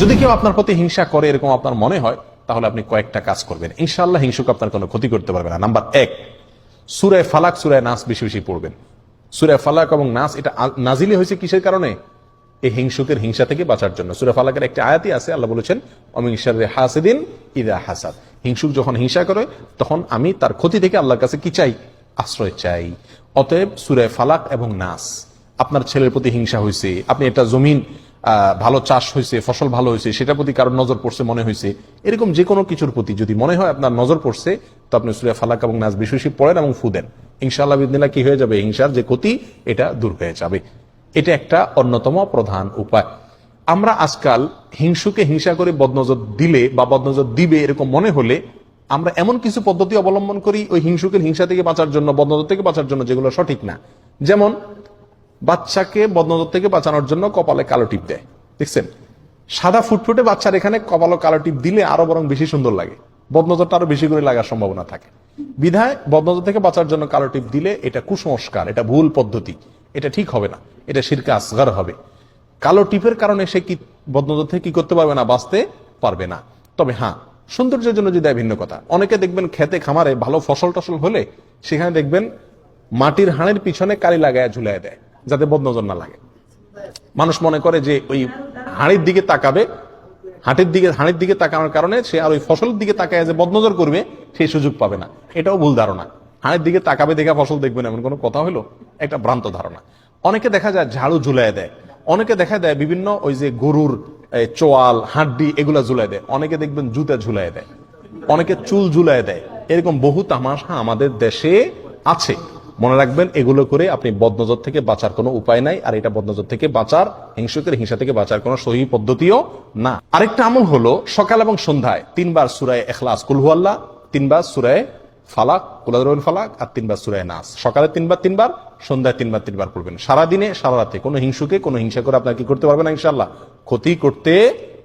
যদি কেউ আপনার প্রতি হিংসা করে এরকম আপনার মনে হয়, তাহলে আপনি কয়েকটা কাজ করবেন। ইনশাআল্লাহ হিংসুক আপনার কোনো ক্ষতি করতে পারবে না। নাম্বার এক সুরায় ফালাক সুরায় নাস বেশি বেশি পড়বেন। সুরায় ফালাক এবং নাস, এটা নাজিলি হয়েছে কিসের কারণে? এই হিংসুকের হিংসা থেকে বাঁচার জন্য। সুরা ফালাকের একটি আয়াতি আছে, আল্লাহ বলেছেন অমিংসার হাসিদিন ইদা হাসাদ। হিংসুক যখন হিংসা করে, তখন আমি তার ক্ষতি থেকে আল্লাহর কাছে কি চাই? আশ্রয় চাই। অতএব সুরায় ফালাক এবং নাস, আপনার ছেলের প্রতি হিংসা হয়েছে, আপনি একটা জমিন ভালো চাষ হয়েছে, ফসল ভালো হয়েছে, সেটার প্রতি কারোর নজর পড়ছে, মনে হয়েছে। এরকম যে কোনো কিছুর প্রতি যদি মনে হয় আপনার নজর পড়ছে, তো আপনি সুরিয়া ফালাক এবং নাচ বিশেষই পড়েন এবং ফু দেন। ইনশাআল্লাহ বিদিনা কি হয়ে যাবে? হিংসার যে ক্ষতি, এটা দূর হয়ে যাবে। এটা একটা অন্যতম প্রধান উপায়। আমরা আজকাল হিংসুকে হিংসা করে বদনজর দিলে বা বদনজর দিবে এরকম মনে হলে আমরা এমন কিছু পদ্ধতি অবলম্বন করি, ওই হিংসুকের হিংসা থেকে বাঁচার জন্য, বদনজর থেকে বাঁচার জন্য যেগুলো সঠিক না। যেমন বাচ্চাকে বদনজর থেকে বাঁচানোর জন্য কপালে কালো টিপ দেয়। দেখছেন? সাদা ফুটফুটে বাচ্চার এখানে কপালে কালো টিপ দিলে আরও বরং বেশি সুন্দর লাগে। বদনজরটা আরও বেশি করে লাগার সম্ভাবনা থাকে। বিধায় বদনজর থেকে বাঁচার জন্য কালো টিপ দিলে এটা কুসংস্কার, এটা ভুল পদ্ধতি। এটা ঠিক হবে না। এটা শিরকে আসগার হবে। কালো টিপের কারণে সে কি বদনজর থেকে কি করতে পারবে না, বাঁচতে পারবে না। তবে হ্যাঁ সৌন্দর্যের জন্য যদি ভিন্ন কথা। অনেকে দেখবেন খেতে খামারে ভালো ফসল টসল হলে সেখানে দেখবেন মাটির হাড়ের পিছনে কালি লাগায় ঝুলাই দেয়। যাতে বদনজর না লাগে। মানুষ মনে করে যে ওই হাঁড়ির দিকে তাকাবে, হাটের দিকে, হাঁড়ির দিকে তাকানোর কারণে সে আর ওই ফসলের দিকে তাকায় যে বদনজর করবে সেই সুযোগ পাবে না। এটাও ভুল ধারণা। হাঁড়ির দিকে তাকাবে দেখা ফসল দেখবেন এমন কোনো কথা হলো? একটা ভ্রান্ত ধারণা। অনেকে দেখা যায় ঝাড়ু ঝুলাই দেয়। অনেকে দেখা দেয় বিভিন্ন ওই যে গরুর চোয়াল, হাড্ডি, এগুলা ঝুলাই দেয়। অনেকে দেখবেন জুতা ঝুলাই দেয়। অনেকে চুল ঝুলাই দেয়। এরকম বহু তামাশা আমাদের দেশে আছে। মনে রাখবেন, এগুলো করে আপনি বদনজর থেকে বাঁচার কোনো উপায় নাই, আর এটা বদনজর থেকে বাঁচার, হিংসুকের হিংসা থেকে বাঁচার কোনো সহি পদ্ধতিও না। আরেকটা আমল হলো, সকাল এবং সন্ধ্যায় তিনবার সুরায় এখলাস কুলহুয়াল্লাহ তিনবার সুরায় ফালাক কুলাদরবিন ফালাক, আর তিনবার সুরায় নাস। সকালে তিনবার তিনবার, সন্ধ্যায় তিনবার তিনবার পড়বেন সারাদিনে সারা রাতে কোনো হিংসুকে, কোনো হিংসা করে আপনার কি করতে পারবে না ইনশাল্লাহ ক্ষতি করতে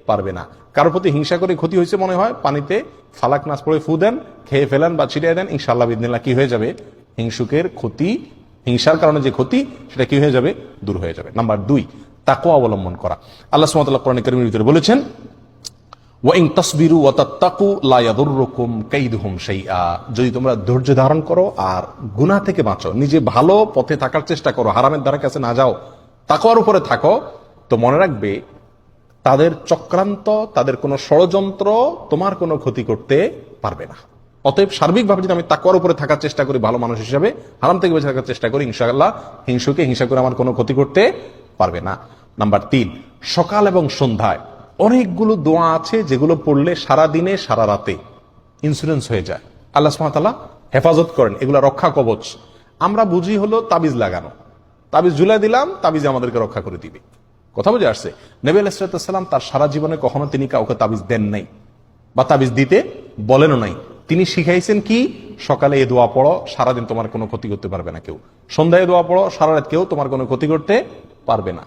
পারবে না। কারোর প্রতি হিংসা করে ক্ষতি হয়েছে মনে হয়, পানিতে ফালাক নাচ পড়ে ফু দেন, খেয়ে ফেলেন বা ছিটিয়ে দেন ইনশাল্লাহ বিদিনা কি হয়ে যাবে? হিংসুকের ক্ষতি, হিংসার কারণে যে ক্ষতি, সেটা কি হয়ে যাবে? দূর হয়ে যাবে। নাম্বার দুই তাকে অবলম্বন করা। আল্লাহ সুমতাল্লাহ কোরআন করিমের ভিতরে বলেছেন ওয়াইং তসবিরু ও তাত্তাকু লা ইয়াদুররুকুম কাইদুহুম শাইআ। যদি তোমরা ধৈর্য ধারণ করো আর গুনাহ থেকে বাঁচো, নিজে ভালো পথে থাকার চেষ্টা করো, হারামের দ্বারা কাছে না যাও, তাকওয়ার উপরে থাকো, তো মনে রাখবে তাদের চক্রান্ত, তাদের কোনো ষড়যন্ত্র তোমার কোনো ক্ষতি করতে পারবে না। অতএব সার্বিকভাবে যদি আমি তাকওয়ার উপরে থাকার চেষ্টা করি ভালো মানুষ হিসাবে, হারাম থেকে বেঁচে থাকার চেষ্টা করি, ইনশাআল্লাহ হিংসুকে হিংসা করে আমার কোনো ক্ষতি করতে পারবে না। নাম্বার তিন, সকাল এবং সন্ধ্যায় অনেকগুলো দোয়া আছে যেগুলো পড়লে সারা দিনে সারা রাতে ইন্স্যুরেন্স হয়ে যায়। আল্লাহ সুমাতাল্লাহ হেফাজত করেন, এগুলো রক্ষা কবচ। আমরা বুঝি হলো তাবিজ লাগানো। তাবিজ ঝুলাই দিলাম, তাবিজ আমাদেরকে রক্ষা করে দিবে। কথা বুঝে আসছে? নবী আলাইসালাম তার সারা জীবনে কখনো তিনি কাউকে তাবিজ দেন নাই বা তাবিজ দিতে বলেনও নাই। তিনি শিখাইছেন কি? সকালে এ দোয়া পড়ো, সারাদিন তোমার কোনো ক্ষতি করতে পারবে না কেউ। সন্ধ্যায় দোয়া পড়ো, সারা রাত কেউ তোমার কোনো ক্ষতি করতে পারবে না।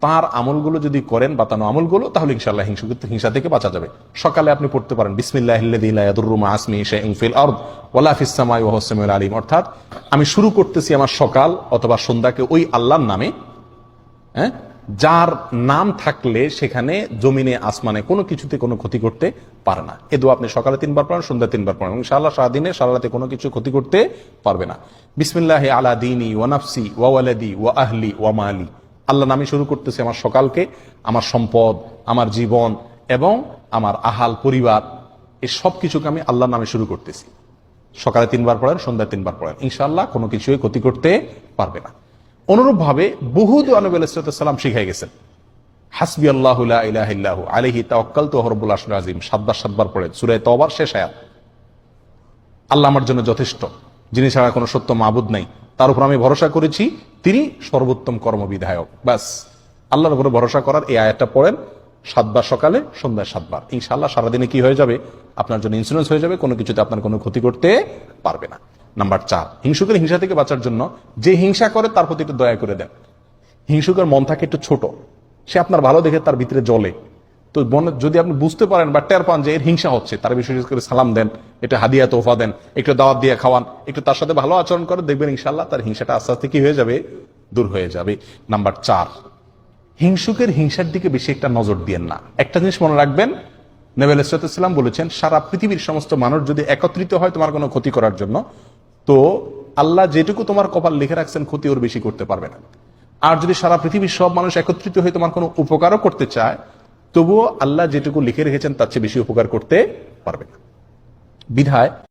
তার আমলগুলো যদি করেন, বাতানো আমলগুলো, তাহলে ইনশাল্লাহ হিংসা হিংসা থেকে বাঁচা যাবে। সকালে আপনি পড়তে পারেন সামিউল আলিম। অর্থাৎ আমি শুরু করতেছি আমার সকাল অথবা সন্ধ্যাকে ওই আল্লাহর নামে হ্যাঁ? যার নাম থাকলে সেখানে জমিনে, আসমানে কোনো কিছুতে কোনো ক্ষতি করতে পারে না। এ আপনি সকালে তিনবার পড়েন সন্ধ্যা তিনবার পড়েন। ইনশাআল্লাহ সারাদিনে সারা রাতে কোনো কিছু ক্ষতি করতে পারবে না। বিসমিল্লাহ আলা দিনী ওয়া নাফসি ওয়া ওয়ালাদি ওয়া আহলি ওয়া মালি। আল্লাহ নামে শুরু করতেছি আমার সকালকে, আমার সম্পদ, আমার জীবন এবং আমার আহাল, পরিবার। এই সব কিছুকে আমি আল্লাহ নামে শুরু করতেছি। সকালে তিনবার পড়েন, সন্ধ্যায় তিনবার পড়েন। ইনশাল্লাহ কোনো কিছুই ক্ষতি করতে পারবে না। অনুরূপভাবে বহু নবী আলাইসালাম শিখাই গেছেন। হাসবি আল্লাহ আলহি তাওয়াক্কাল আজিম সাতবার সাতবার পড়ে সুরায় তবার শেষ আয়াত। আল্লাহ আমার জন্য যথেষ্ট। যিনি ছাড়া কোনো সত্য মাবুদ নাই। তার উপর আমি ভরসা করেছি। তিনি সর্বোত্তম কর্মবিধায়ক। ব্যাস। আল্লাহর উপরে ভরসা করার এই আয়াতটা পড়েন সাতবার সকালে, সন্ধ্যায় সাতবার। ইনশাআল্লাহ সারাদিনে কি হয়ে যাবে? আপনার জন্য ইন্স্যুরেন্স হয়ে যাবে। কোনো কিছুতে আপনার কোনো ক্ষতি করতে পারবে না। নাম্বার চার, হিংসুকের হিংসা থেকে বাঁচার জন্য যে হিংসা করে তার প্রতি একটু দয়া করে দেন। হিংসুকের মন থাকে একটু ছোট, সে আপনার ভালো দেখে তার ভিতরে জলে তো মনে, যদি আপনি বুঝতে পারেন বা টের পান যে এর হিংসা হচ্ছে, তার বিশেষ করে সালাম দেন, একটু হাদিয়া তোফা দেন, একটু দাওয়াত দিয়ে খাওয়ান, একটু তার সাথে ভালো আচরণ করে দেখবেন ইনশাল্লাহ তার হিংসাটা আস্তে আস্তে কি হয়ে যাবে? দূর হয়ে যাবে। নাম্বার চার, হিংসুকের হিংসার দিকে বেশি একটা নজর দিয়েন না। একটা জিনিস মনে রাখবেন নেবেল ইসলাম বলেছেন, সারা পৃথিবীর সমস্ত মানুষ যদি একত্রিত হয় তোমার কোনো ক্ষতি করার জন্য তো আল্লাহ যেটুকু তোমার কপাল লিখে রাখছেন, ক্ষতি ওর বেশি করতে পারবে না। আর যদি সারা পৃথিবীর সব মানুষ একত্রিত হয়ে তোমার কোনো উপকারও করতে চায়, তবুও আল্লাহ যেটুকু লিখে রেখেছেন, তার চেয়ে বেশি উপকার করতে পারবে না। বিধায়